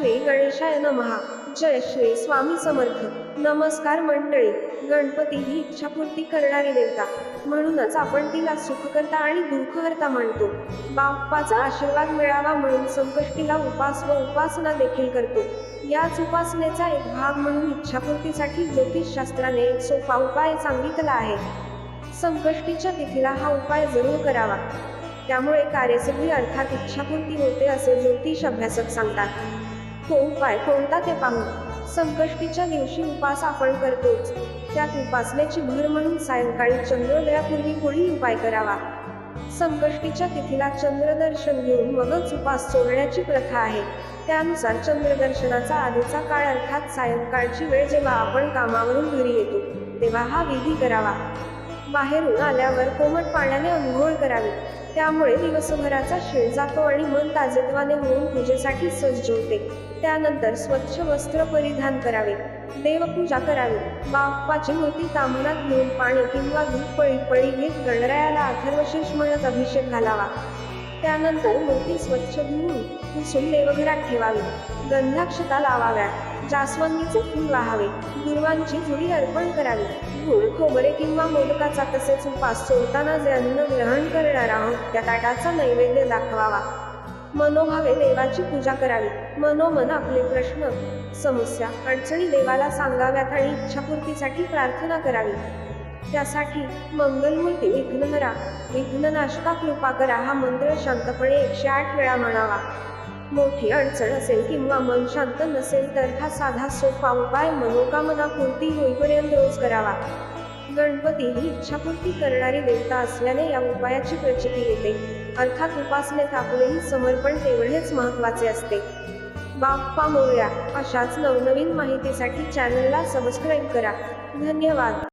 श्री गणेशाय नमहा जय श्री स्वामी समर्थ. नमस्कार मंडळी. गणपती ही इच्छापूर्ती करणारी देवता. म्हणूनच आपण तिला सुखकर्ता आणि दुःखहर्ता म्हणतो बाप्पाचा आशीर्वाद मिळावा म्हणून संकष्टीला उपास व उपासना देखील करतो. याच उपासनेचा एक भाग म्हणून इच्छापूर्तीसाठी ज्योतिषशास्त्राने एक सोपा उपाय सांगितला आहे. संकष्टीच्या तिथीला हा उपाय जरूर करावा. त्यामुळे कार्यसिद्धी अर्थात इच्छापूर्ती होते असे ज्योतिष अभ्यासक सांगतात. तो उपाय कोणता ते पाहू संकष्टीच्या दिवशी उपास आपण करतोच. त्यात उपासनेची भर म्हणून सायंकाळी चंद्रोदयापूर्वी पुढील उपाय करावा. संकष्टीच्या तिथीला चंद्रदर्शन घेऊन मगच उपास सोडण्याची प्रथा आहे. त्यानुसार चंद्रदर्शनाचा आधीचा काळ अर्थात सायंकाळची वेळ जेव्हा आपण कामावरून घरी येतो तेव्हा हा विधी करावा. बाहेरून आल्यावर कोमट पाण्याने अंघोळ करावी. त्यामुळे दिवसभराचा शिळ जातो आणि मन ताजेतवाने होऊन पूजेसाठी सज्ज होते. त्यानंतर स्वच्छ वस्त्र परिधान करावे. देवपूजा करावी. बाप्पाची मूर्ती तांबणात घेऊन पाणी किंवा दूध पळी पळी घेत गणरायाला अथर्वशीष म्हणत अभिषेक घालावा. त्यानंतर मूर्ती स्वच्छ धुवून पुसून देवघरात ठेवावी. गंधाक्षता लावाव्या जास्वंदीचे फूल वाहावे दुर्वांची झुडी अर्पण करावी. गुळ खोबरे किंवा मोदकाचा तसेच उपास सोडताना जे अन्न ग्रहण करणार आहोत त्या ताटाचा नैवेद्य दाखवावा. मनोभावे देवाची पूजा करावी. मनोमन आपले प्रश्न समस्या अडचणी देवाला सांगाव्यात आणि इच्छापूर्तीसाठी प्रार्थना करावी. त्यासाठी मंगलमूर्ती विघ्नहरा विघ्ननाशका कृपा करा हा मंत्र शांतपणे एकशे आठ वेळा म्हणावा. मोठी अडचण असेल किंवा मन शांत नसेल तर हा साधा सोपा उपाय मनोकामना पूर्ती होईपर्यंत रोज करावा. गणपती ही इच्छापूर्ती करणारी देवता असल्याने या उपायाची प्रचिती येते. अर्थात उपासनेत आपलेही समर्पण तेवढेच महत्त्वाचे असते. बाप्पा मोरया अशाच नवनवीन माहितीसाठी चॅनलला सबस्क्राईब करा. धन्यवाद.